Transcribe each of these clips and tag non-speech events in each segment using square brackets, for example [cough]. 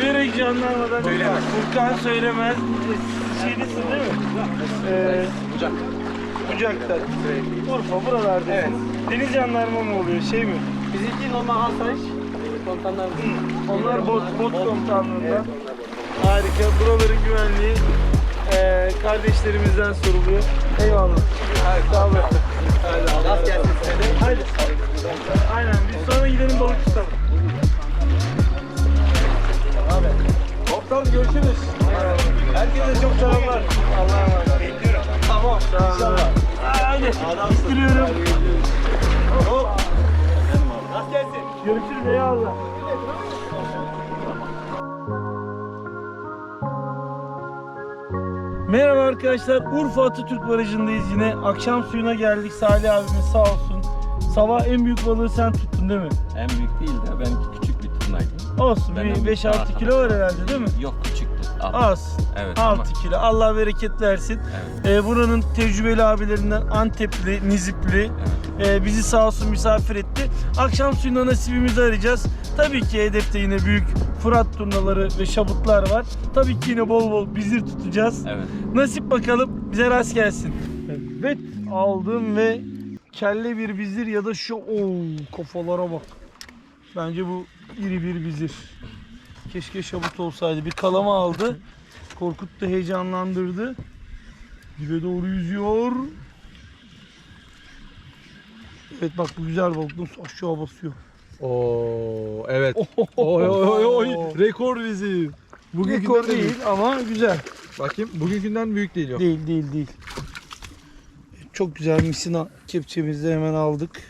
Siverek jandarmadan Söylemez. Furkan söylemez. Şeylisin değil mi? Ee, Bucak. Bucak'ta. Urfa buralarda. Evet. Deniz jandarma mı oluyor şey mi? Bizimki normal asayiş. Komutanlar. Onlar bot, bot komutanlığında. Evet, Harika. Buraların güvenliği eee, kardeşlerimizden soruluyor. Eyvallah. Sağ Merhaba arkadaşlar. Urfa Atatürk Barajı'ndayız yine. Akşam suyuna geldik. Salih abimiz sağ olsun. Sabah en büyük balığı sen tuttun değil mi? En büyük değil de benimki küçük bir turnaydı. Olsun. Ben en Bir büyük 5-6 arkadaşım. kilo var herhalde değil mi? Yok küçüktü. Al. Az. Evet 6 ama kilo. Allah bereket versin. evet, Ee, buranın tecrübeli abilerinden Antepli, Nizipli evet. Ee, bizi sağ olsun misafir etti. Akşam suyunda nasibimizi arayacağız. Tabii ki hedefte yine büyük Fırat turnaları ve şabutlar var. Tabii ki yine bol bol bizir tutacağız. Evet. Nasip bakalım bize rast gelsin. Evet aldım ve kelle bir bizir ya da şu Oo, kafalara bak. Bence bu iri bir bizir. Keşke şabut olsaydı. Bir kalama aldı. Korkuttu, heyecanlandırdı. Dibe doğru yüzüyor. Evet bak bu güzel balık. Nasıl aşağı basıyor. Oo evet. Oy oy oy oy. Rekor bizim. Bugünkünden Rekor değil ama güzel. Bakayım bugünkünden büyük değil yok. Değil değil değil. Çok güzel misina kepçemizi hemen aldık.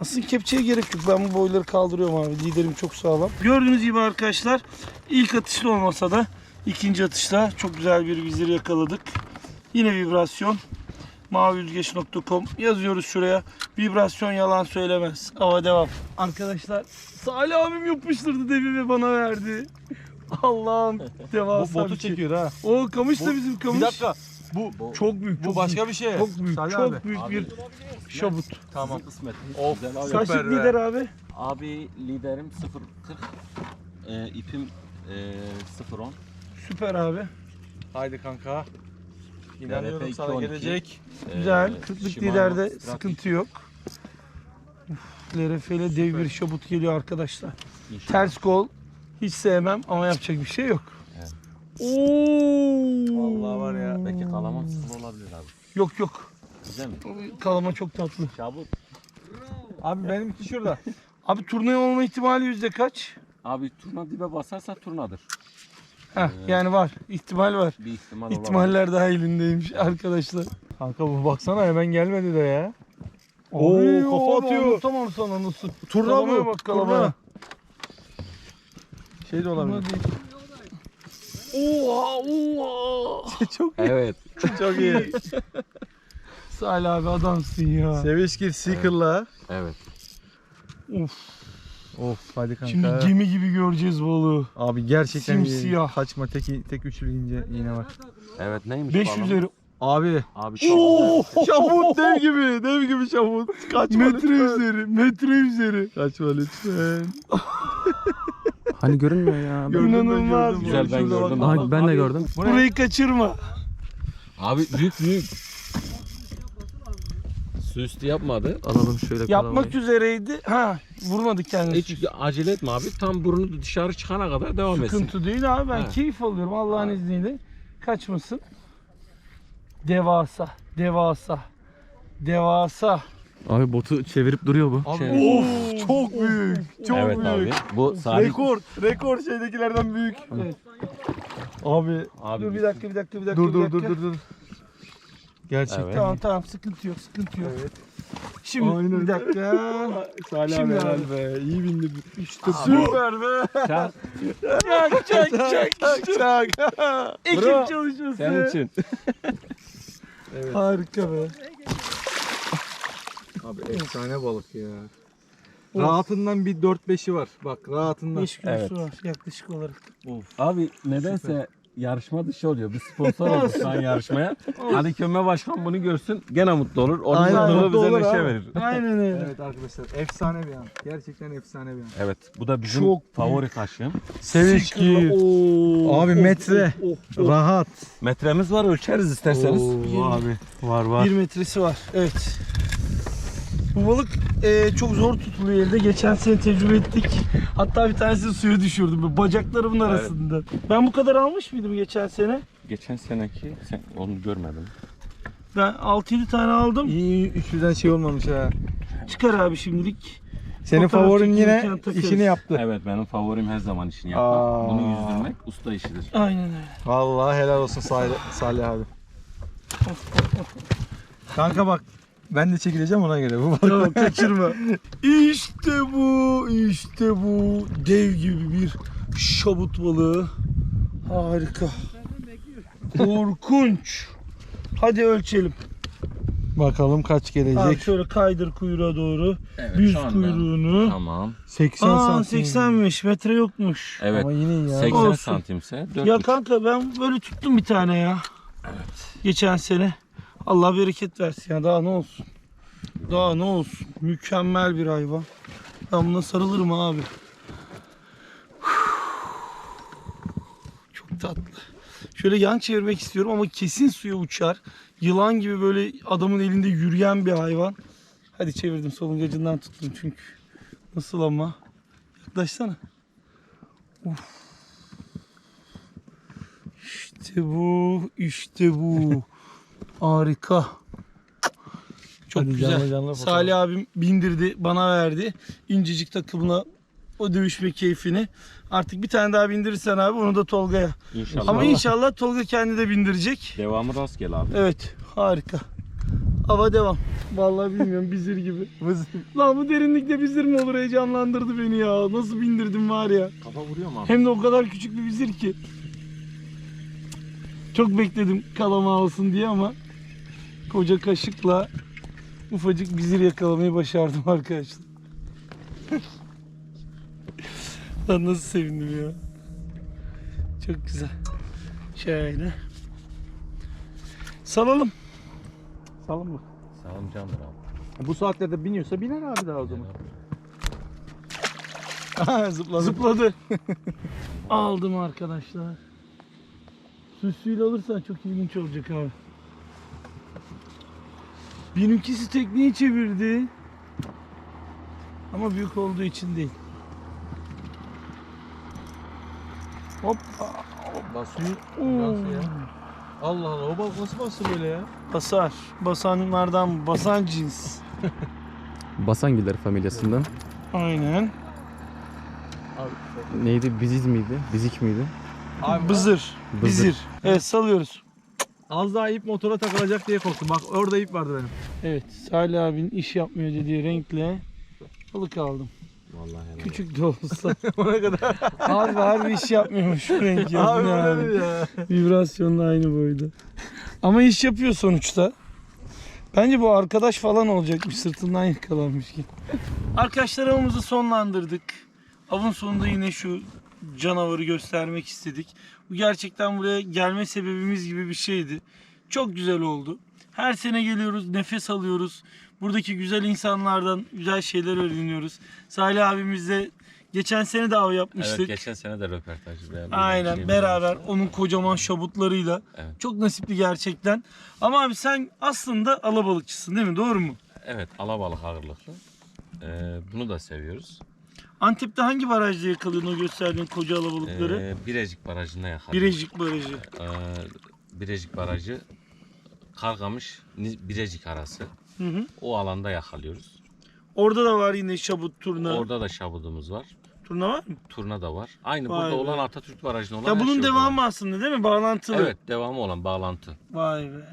Aslında kepçeye gerek yok. Ben bu boyları kaldırıyorum abi. Liderim çok sağlam. Gördüğünüz gibi arkadaşlar ilk atışta olmasa da ikinci atışta çok güzel bir vizir yakaladık. Yine vibrasyon. maviyüzgeç.com yazıyoruz şuraya. Vibrasyon yalan söylemez. Hava devam. Arkadaşlar Salih abim yapıştırdı devi ve bana verdi. Allah'ım [laughs] devasa Bu botu bir şey. çekiyor ha. O kamış da Bu- bizim kamış. Bir dakika. Bu Çok büyük. bu çok başka büyük. bir şey. Çok büyük. Salih çok abi. büyük Abi, bir şabut. Tamam. Kısmet. Of, Güzel abi. süper. Kaçlık be. lider abi? Abi liderim 0.40. Ee, ipim e, 0.10. Süper abi. Haydi kanka. İnanıyorum sana 212. gelecek. Güzel. Ee, Kırklık liderde sıkıntı yok. LRF ile dev bir şabut geliyor arkadaşlar. İnşallah. Ters kol. Hiç sevmem ama yapacak bir şey yok. Evet. Oo. Vallahi var ya. Belki kalaman sıfır olabilir abi. Yok yok. Güzel mi? Kalama çok tatlı. Şabut. Abi benimki şurada. Abi turnaya olma ihtimali yüzde kaç? Abi turna dibe basarsa turnadır. Heh, yani var. ihtimal var. Bir ihtimal olabilir. İhtimaller daha elindeymiş arkadaşlar. Kanka bu baksana hemen gelmedi de ya. Oo, Abi, kafa atıyor. Anlatamam sana nasıl. Turna bu. bak. Turna. Şey de olabilir. değil. Oha oha. [laughs] Çok Evet. [laughs] çok iyi. Salih abi adamsın ya. Sevişkir Seeker'la. Evet. Of. Of hadi kanka. Şimdi gemi gibi göreceğiz balığı. Abi gerçekten. Simsiyah. Kaçma tek tek üçlü ince iğne var. Evet neymiş 5 bağlam? üzeri. Abi. Abi çok Oo! [laughs] dev gibi. Dev gibi şabut. Kaçma Metre lütfen. üzeri. Metre üzeri. Kaçma lütfen. [laughs] Hani görünmüyor ya. Ben, İnanılmaz. Güzel, ben Şurada gördüm. Ay, ben de gördüm. Burayı kaçırma. Abi büyük büyük. Süslü yapmadı. Alalım şöyle Yapmak üzereydi. Ha vurmadı kendisi. Hiç acele etme abi. Tam burnu dışarı çıkana kadar devam etsin. Sıkıntı değil abi ben Ha. keyif alıyorum Allah'ın izniyle. Kaçmasın. Devasa. Devasa. Devasa. Abi botu çevirip duruyor bu. Abi of çok büyük. Çok evet büyük. abi. Bu Salih. Rekor. Rekor şeydekilerden büyük. Evet. Abi Abi Dur bir dakika bir dakika bir dakika. dur bir dur dur dakika. dur dur. Gerçekten. Evet. Tamam tamam sıkıntı yok sıkıntı yok. Evet. Şimdi Aynen. bir dakika. [laughs] Salih Şimdi abi abi. helal be. İyi bindi. İşte Süper be. Çak. Çak çak çak. Çak çak. Ekip Bravo. çalışması. Senin için. Evet. Harika be. Abi efsane balık ya. Rahatından bir 4-5'i var. Bak rahatından. 5 kilosu Evet. var yaklaşık olarak. Abi nedense yarışma dışı oluyor. Bir sponsor olduk şu an yarışmaya. Ali Köme Başkan bunu görsün gene mutlu olur. Onun Aynen, mutluluğu mutlu bize olur neşe abi. verir. Aynen öyle. Evet arkadaşlar efsane bir an. Gerçekten efsane bir an. Evet bu da bizim Çok favori kaşığım. Sevinçli. Oo, Abi of, metre. of, of. Rahat. Metremiz var ölçeriz isterseniz. Oo, abi. Var var. Bir metresi var. Evet. Bu balık e, çok zor tutuluyor elde. Geçen sene tecrübe ettik. Hatta bir tanesini suya düşürdüm. böyle Bacaklarımın arasında. Ben bu kadar almış mıydım geçen sene? Geçen seneki sen onu görmedin. Ben 6-7 tane aldım. İyi üçlüden şey olmamış ha. Çıkar abi şimdilik. Senin Fotoğraf favorin yine çekilirken takarız. işini yaptı. Evet benim favorim her zaman işini yapmak. Aa. Bunu yüzdürmek usta işidir. Aynen öyle. Vallahi helal olsun Salih, Salih abi. Kanka bak ben de çekileceğim ona göre. Bu balık Tamam kaçırma. [laughs] İşte bu, işte bu dev gibi bir şabut balığı. Harika. Korkunç. Hadi ölçelim. bakalım kaç gelecek. Abi şöyle kaydır kuyruğa doğru. Evet, Yüz şu anda- kuyruğunu. Tamam. 80 Aa santim. 80'miş metre yokmuş. Evet. Ama yine iyi ya. 80 Olsun. santimse 4 Ya kanka ben böyle tuttum bir tane ya. Evet. Geçen sene. Allah bereket versin ya daha ne olsun. Daha ne olsun. Mükemmel bir hayvan. Ben buna sarılırım abi. Çok tatlı. Şöyle yan çevirmek istiyorum ama kesin suya uçar. Yılan gibi böyle adamın elinde yürüyen bir hayvan. Hadi çevirdim solungacından tuttum çünkü. Nasıl ama? Yaklaşsana. İşte bu, işte bu. Harika. Çok Hadi güzel. canlı canlı fotoğraf. Salih abim bindirdi, bana verdi. İncecik takımına o dövüşme keyfini. Artık bir tane daha bindirirsen abi onu da Tolga'ya. İnşallah. Ama inşallah Tolga kendi de bindirecek. Devamı rastgele abi. Evet, harika. Hava devam. Vallahi bilmiyorum bizir gibi. [laughs] Lan bu derinlikte bizir mi olur heyecanlandırdı beni ya. Nasıl bindirdim var ya. Kafa vuruyor mu abi? Hem de o kadar küçük bir vizir ki. Çok bekledim kalama alsın diye ama koca kaşıkla ufacık vizir yakalamayı başardım arkadaşlar. [laughs] Lan nasıl sevindim ya. Çok güzel. Şöyle. Salalım. Salın mı? Sağım candır abi. Bu saatlerde biniyorsa biner abi daha o zaman. [laughs] Zıpladı. Zıpladı. [laughs] Aldım arkadaşlar. Süsüyle alırsan çok ilginç olacak abi. Benimkisi tekneyi çevirdi. Ama büyük olduğu için değil. Hop. Basıyor. Allah Allah o balık nasıl bastı böyle ya? Basar. Basanlardan basan cins. [laughs] Basangiller familyasından. Aynen. Neydi? Biziz miydi? Bizik miydi? Abi Bızır. Bızır. Bizir. Evet salıyoruz. Az daha ip motora takılacak diye korktum. Bak orada ip vardı benim. Evet Salih abinin iş yapmıyor dediği renkle balık aldım. Vallahi helal. Küçük de olsa. [laughs] Ona kadar. Harbi harbi iş yapmıyormuş şu renk ya. abi mi ya? Vibrasyonla aynı boyda. Ama iş yapıyor sonuçta. Bence bu arkadaş falan olacakmış sırtından yakalanmış gibi. Arkadaşlar avımızı sonlandırdık. Avın sonunda yine şu canavarı göstermek istedik. Bu gerçekten buraya gelme sebebimiz gibi bir şeydi. Çok güzel oldu. Her sene geliyoruz, nefes alıyoruz. Buradaki güzel insanlardan güzel şeyler öğreniyoruz. Salih abimizle geçen sene de av yapmıştık. Evet geçen sene de röportaj Aynen beraber olmuştu. onun kocaman şabutlarıyla. Evet. Çok nasipli gerçekten. Ama abi sen aslında alabalıkçısın değil mi? Doğru mu? Evet alabalık ağırlıklı. Ee, bunu da seviyoruz. Antep'te hangi barajda yakalıyorsun o gösterdiğin koca alabalıkları? Ee, Birecik Barajı'nda yakalıyoruz. Birecik Barajı. Ee, Birecik Barajı Kargamış Birecik arası. Hı hı. O alanda yakalıyoruz. Orada da var yine şabut turna. Orada da şabudumuz var. Turna var mı? Turna da var. Aynı Vay burada be. olan Atatürk Barajı'nda olan Ya bunun şey devamı var. aslında değil mi? Bağlantılı. Evet devamı olan bağlantı. Vay be.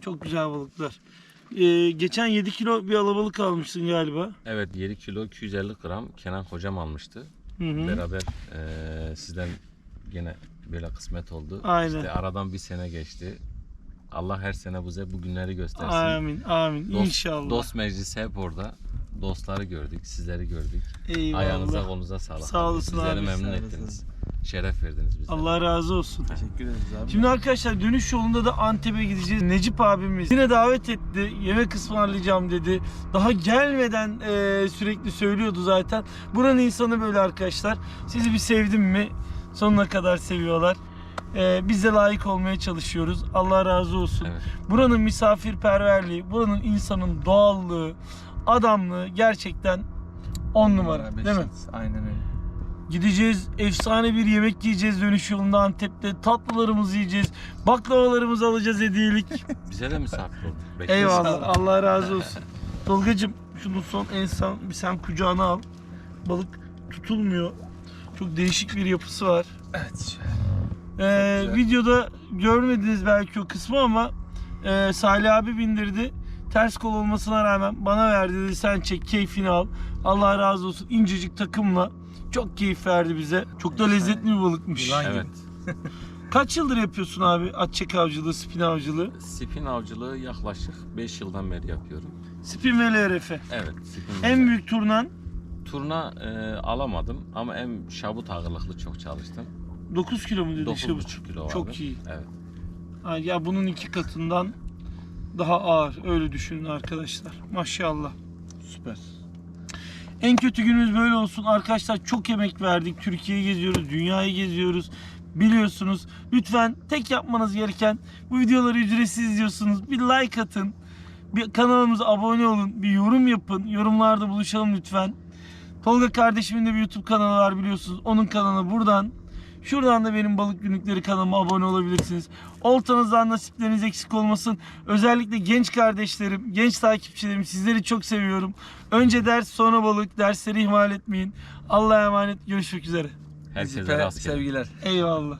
Çok güzel balıklar. Ee, geçen 7 kilo bir alabalık almışsın galiba. Evet 7 kilo 250 gram Kenan hocam almıştı. Hı hı. Beraber eee, sizden gene böyle kısmet oldu. Aynen. İşte aradan bir sene geçti. Allah her sene bize bu günleri göstersin. Amin amin Dost, inşallah. Dost meclisi hep orada. Dostları gördük, sizleri gördük. Eyvallah. Ayağınıza kolunuza sağlık. Sağ olasın Bizleri abi. memnun Sağ ettiniz. Şeref verdiniz bize. Allah razı olsun. Teşekkür ederiz abi. Şimdi arkadaşlar dönüş yolunda da Antep'e gideceğiz. Necip abimiz yine davet etti. Yemek ısmarlayacağım dedi. Daha gelmeden e, sürekli söylüyordu zaten. Buranın insanı böyle arkadaşlar. Sizi bir sevdim mi sonuna kadar seviyorlar. E, biz de layık olmaya çalışıyoruz. Allah razı olsun. Evet. Buranın misafirperverliği, buranın insanın doğallığı, adamlığı gerçekten on numara değil mi? Aynen öyle. Gideceğiz, efsane bir yemek yiyeceğiz dönüş yolunda Antep'te. Tatlılarımızı yiyeceğiz, baklavalarımızı alacağız hediyelik. [laughs] Bize de misafir. Bekleriz. Eyvallah, Allah razı olsun. Tolgacığım şunu son en son bir sen kucağına al. Balık tutulmuyor. Çok değişik bir yapısı var. Evet. Ee, videoda görmediniz belki o kısmı ama e, Salih abi bindirdi. Ters kol olmasına rağmen bana verdi dedi sen çek keyfini al. Allah razı olsun incecik takımla çok keyif verdi bize. Çok da lezzetli bir balıkmış. Yılan Evet. [laughs] Kaç yıldır yapıyorsun abi at çek avcılığı, spin avcılığı? Spin avcılığı yaklaşık 5 yıldan beri yapıyorum. Spin ve LRF. Evet. Spin En büyük turnan Turna e, alamadım ama en şabut ağırlıklı çok çalıştım. 9 kilo mu dedi 9,5 kilo. Çok iyi. Evet. Ha, Ya bunun iki katından daha ağır öyle düşünün arkadaşlar. Maşallah. Süper. En kötü günümüz böyle olsun. Arkadaşlar çok emek verdik. Türkiye'yi geziyoruz, dünyayı geziyoruz. Biliyorsunuz. Lütfen tek yapmanız gereken bu videoları ücretsiz izliyorsunuz. Bir like atın. Bir kanalımıza abone olun. Bir yorum yapın. Yorumlarda buluşalım lütfen. Tolga kardeşimin de bir YouTube kanalı var biliyorsunuz. Onun kanalı buradan. Şuradan da benim balık günlükleri kanalıma abone olabilirsiniz. Oltanızdan nasipleriniz eksik olmasın. Özellikle genç kardeşlerim, genç takipçilerim sizleri çok seviyorum. Önce ders sonra balık. Dersleri ihmal etmeyin. Allah'a emanet. Görüşmek üzere. Herkese sevgiler. Eyvallah.